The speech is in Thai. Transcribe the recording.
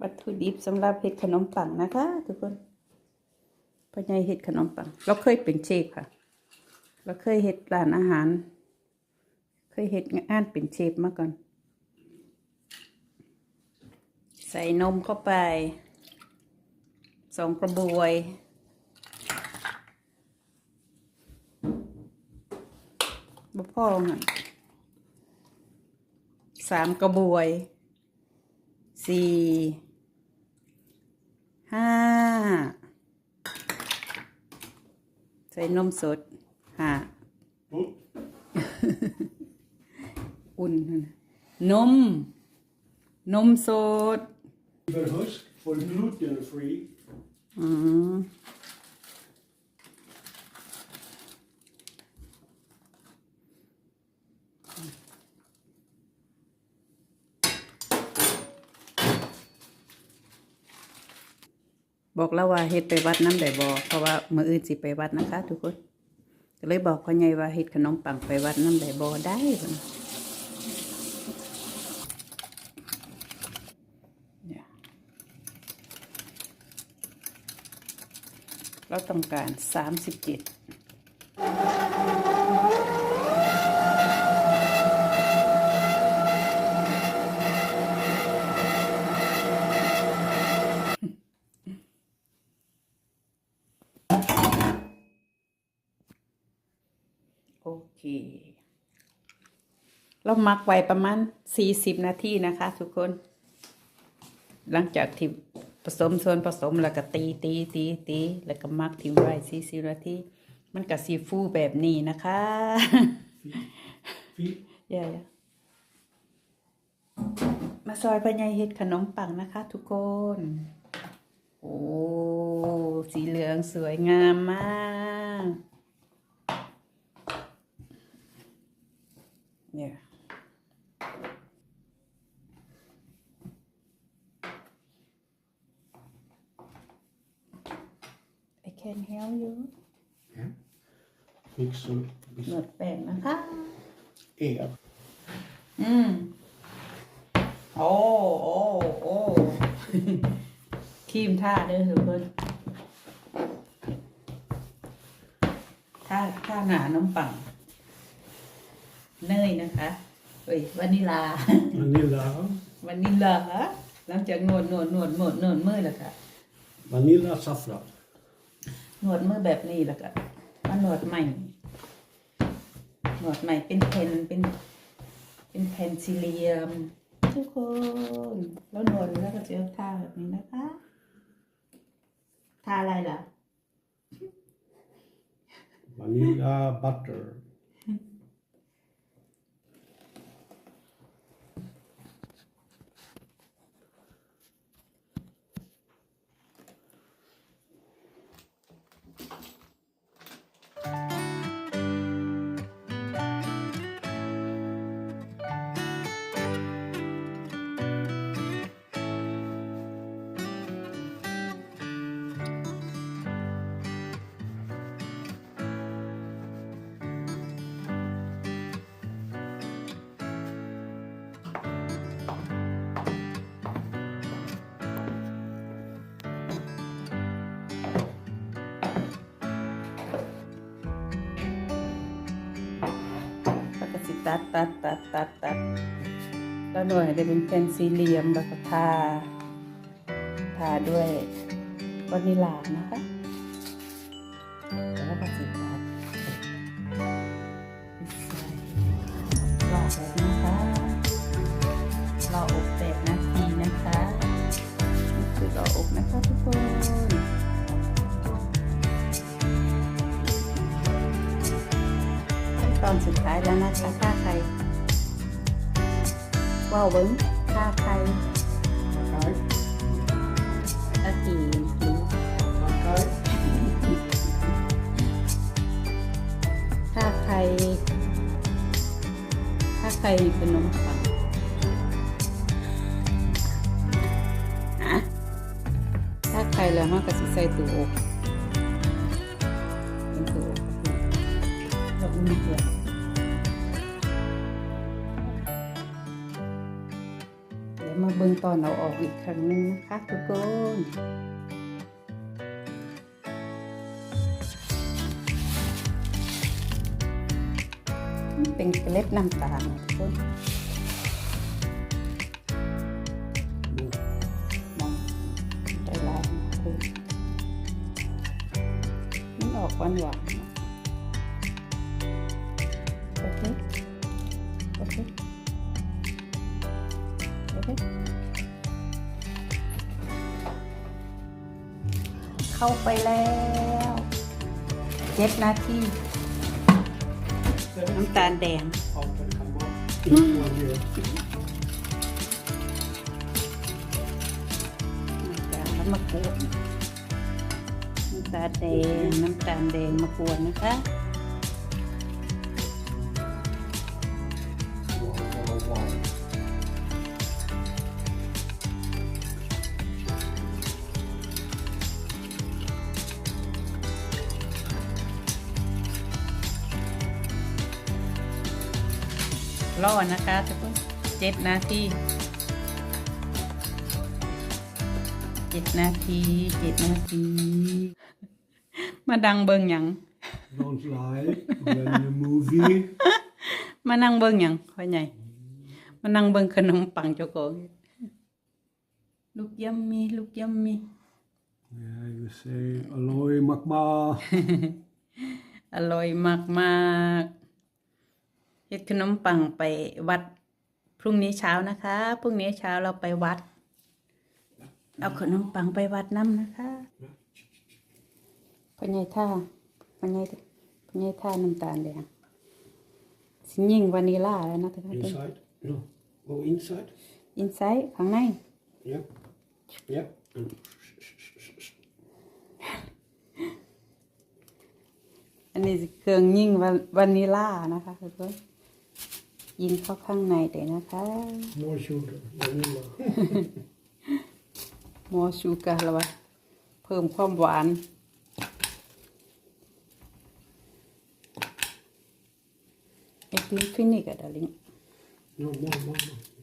วัตถุดิบสำหรับเห็ดขนมปังนะคะ ทุกคนพ่อใหญ่เห็ดขนมปัง เราเคยเป็นเชฟค่ะ เราเคยเห็ดร้านอาหาร เคยเห็ดงานเป็นเชฟมาก่อน ใส่นมเข้าไปสองกระบวย บ่พ่อหันสามกระบวยสี่ ห้าใส่นมสดห้า Oh, อุ่นนั่นน่ะนม นมสด even husk for gluten free. อืม บอกแล้วว่าเฮ็ดไปวัดน้ำได้บ่เพราะว่ามืออื่นสิไปวัดนะคะ ทุกคนก็เลยบอกพ่อใหญ่ว่าเฮ็ดขนมปังไปวัดน้ำได้บ่ได้เนี่ยเราต้องการสามสิบเจ็ด โอเค เรามักไว้ประมาณสี่สิบนาทีนะคะทุกคน หลังจากที่ผสมส่วนผสมแล้วก็ตีตีตีตีแล้วก็มักทิ้งไว้สี่สิบนาทีมันก็ซีฟูแบบนี้นะคะ Fint. อย่ามาซอยปัญญาเฮ็ดขนมปังนะคะ ทุกคน โอ้ สีเหลืองสวยงามมาก เนี่ย I can help you Mix some หนวดแป้งนะคะ air. อืม โอ้โอ้โอ้ ครีมท่าเด้อทุกคนท่าท่าหนาน้ำปัง เนยนะคะเอ้ยวานิลา Vanilla. วานิลาหลังจากนวดนวดนวดนวดนวดมือแล้วค่ะ Vanilla saffran. นวดมือแบบนี้แล้วก็มาหนวดใหม่หนวดใหม่เป็นแผ่นเป็น เป็นแผ่นสี่เหลี่ยม ทุกคนแล้วนวดแล้วก็จะทาแบบนี้นะคะทาอะไรล่ะ Vanilla butter. แล้วก็สิตั ตัดตัดตัดตัดตัดแล้วหน่วยได้เป็นแผ่นสี่เหลี่ยมแล้วก็ทาทาด้วยวานิลลานะคะ ว่าวเบิ้งถ้าใคร Okay. อากีหรือ Okay. ถ้าใคร ถ้าใครเป็นนมปังอะถ้าใครแล้วมันก็สิใส่ตู้อบเป็นตู้อบแล้วอุ่ บิ่งตอนเอาออกอีกครั้งหนึงนะคะทุกคนเป็นเกล็ดน้ำตาลทุกคน เข้าไปแล้วเจ็ดนาทีน้ำตาลแดงน้ำตาลแล้วมากวนน้ำตาลแดงน้ำตาลแดงมากวนนะคะ Wow, wow, wow. รอนะคะทุกคนเจ็ดนาทีเจ็ดนาทีเจ็ดนาที มาดังเบิงหยัง Don't lie. When the movie. มานั่งเบิงหยังพ่อใหญ่มานั่งเบิงขนมปังเจ้าของลูกยัมมีลูกยัมมี Yeah, you say Aloy Makma. อร่อยมากมากๆ เฮ็ดขนมปังไปวัด พรุ่งนี้เช้านะคะ พรุ่งนี้เช้าเราไปวัด เอาขนมปังไปวัดน้ำนะคะพ่อใหญ่ท่าพ่อใหญ่พ่อใหญ่ท่าน้ำตาลแดงสิยิ่งวานิลลาแล้วนะทุกท่าน Inside. No. Go inside. อินไซต์ข้างใน Yep. Yep. And อันนี้สิเครื่องยิ่งวาวานิลลานะคะทุกคน ยิงเข้าข้างในเลยนะคะ more sugar. Vanilla. มอชูการแล้ววะ เพิ่มความหวาน ไอติมฟินิกอะดาริง No, more, more, more.